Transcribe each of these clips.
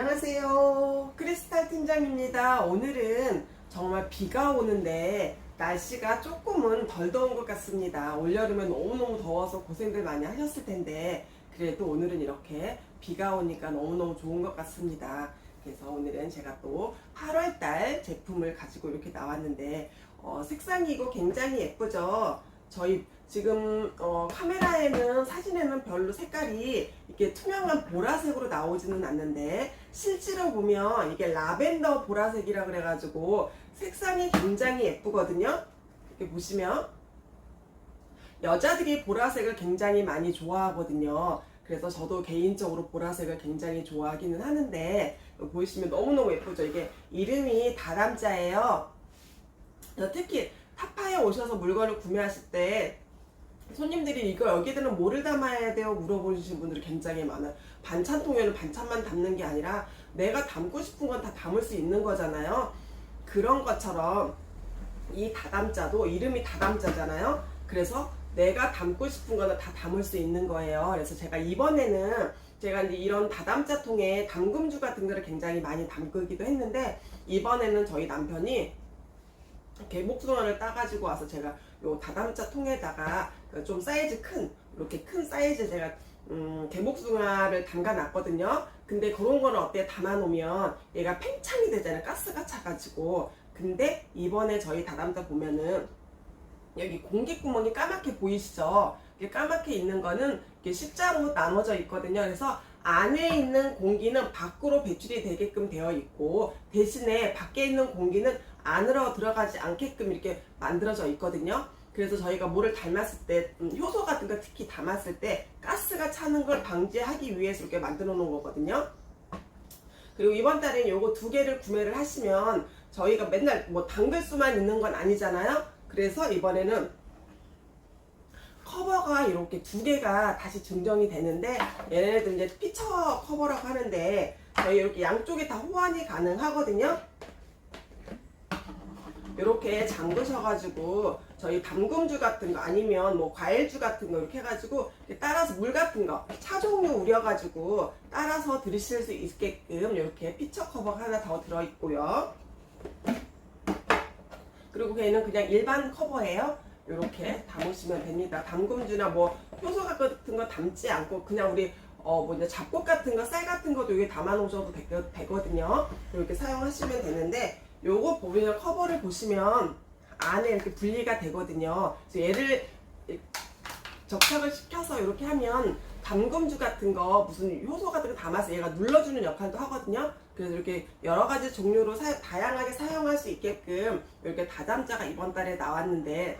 안녕하세요. 크리스탈 팀장입니다. 오늘은 정말 비가 오는데 날씨가 조금은 덜 더운 것 같습니다. 올여름에 너무너무 더워서 고생들 많이 하셨을 텐데 그래도 오늘은 이렇게 비가 오니까 너무너무 좋은 것 같습니다. 그래서 오늘은 제가 또 8월달 제품을 가지고 이렇게 나왔는데 어, 색상이고 굉장히 예쁘죠? 저희 지금 어, 카메라에는 사진에는 별로 색깔이 이게 투명한 보라색으로 나오지는 않는데 실제로 보면 이게 라벤더 보라색이라 그래가지고 색상이 굉장히 예쁘거든요. 이렇게 보시면 여자들이 보라색을 굉장히 많이 좋아하거든요. 그래서 저도 개인적으로 보라색을 굉장히 좋아하기는 하는데 보시면 너무너무 예쁘죠. 이게 이름이 다람자예요. 그래서 특히 타파에 오셔서 물건을 구매하실 때 손님들이 이거 여기들은 뭐를 담아야 돼요? 물어보시는 분들이 굉장히 많아요. 반찬 통에는 반찬만 담는 게 아니라 내가 담고 싶은 건 다 담을 수 있는 거잖아요. 그런 것처럼 이 다담자도 이름이 다담자잖아요. 그래서 내가 담고 싶은 거는 다 담을 수 있는 거예요. 그래서 제가 이번에는 제가 이제 이런 다담자 통에 담금주 같은 거를 굉장히 많이 담그기도 했는데 이번에는 저희 남편이 개복숭아를 따가지고 와서 제가 요 다담자 통에다가 그 좀 사이즈 큰 이렇게 큰 사이즈 제가 음, 개복숭아를 담가 놨거든요. 근데 그런 거는 어때 담아 놓으면 얘가 팽창이 되잖아요. 가스가 차가지고. 근데 이번에 저희 다담자 보면은 여기 공기 구멍이 까맣게 보이시죠? 이게 까맣게 있는 거는 이게 십자로 나눠져 있거든요. 그래서 안에 있는 공기는 밖으로 배출이 되게끔 되어 있고 대신에 밖에 있는 공기는 안으로 들어가지 않게끔 이렇게 만들어져 있거든요. 그래서 저희가 뭐를 닮았을 때 음, 효소 같은 거 특히 담았을 때 가스가 차는 걸 방지하기 위해서 이렇게 만들어 놓은 거거든요. 그리고 이번 달엔 요거 두 개를 구매를 하시면 저희가 맨날 뭐 담글 수만 있는 건 아니잖아요. 그래서 이번에는 커버가 이렇게 두 개가 다시 증정이 되는데 얘네들 이제 피처 커버라고 하는데 저희 이렇게 양쪽에 다 호환이 가능하거든요. 이렇게 잠그셔가지고 저희 담금주 같은 거 아니면 뭐 과일주 같은 거 이렇게 해가지고 따라서 물 같은 거 차 종류 우려가지고 따라서 들으실 수 있게끔 이렇게 피처 커버가 하나 더 들어있고요. 그리고 걔는 그냥 일반 커버예요. 이렇게 담으시면 됩니다. 담금주나 뭐 효소 같은 거 담지 않고 그냥 우리 어 뭐냐 잡곡 같은 거 쌀 같은 것도 여기 담아 놓으셔도 되, 되거든요. 이렇게 사용하시면 되는데 요거 보면 커버를 보시면 안에 이렇게 분리가 되거든요. 그래서 얘를 접착을 시켜서 이렇게 하면 담금주 같은 거 무슨 효소 같은 거 담아서 얘가 눌러주는 역할도 하거든요. 그래서 이렇게 여러 가지 종류로 사- 다양하게 사용할 수 있게끔 이렇게 다담자가 이번 달에 나왔는데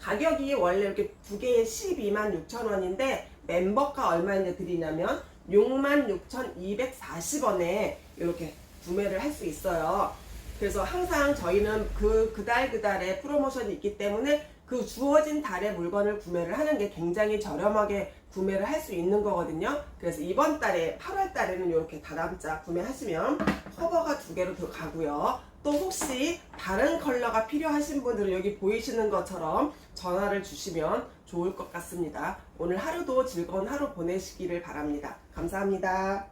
가격이 원래 이렇게 두 개에 12만 6천 원인데 멤버가 얼마나 드리냐면 66,240원에 이렇게 구매를 할 수 있어요. 그래서 항상 저희는 그, 그달 그달에 프로모션이 있기 때문에 그 주어진 달에 물건을 구매를 하는 게 굉장히 저렴하게 구매를 할 수 있는 거거든요. 그래서 이번 달에 8월 달에는 이렇게 다람자 구매하시면 커버가 두 개로 들어가고요. 또 혹시 다른 컬러가 필요하신 분들은 여기 보이시는 것처럼 전화를 주시면 좋을 것 같습니다. 오늘 하루도 즐거운 하루 보내시기를 바랍니다. 감사합니다.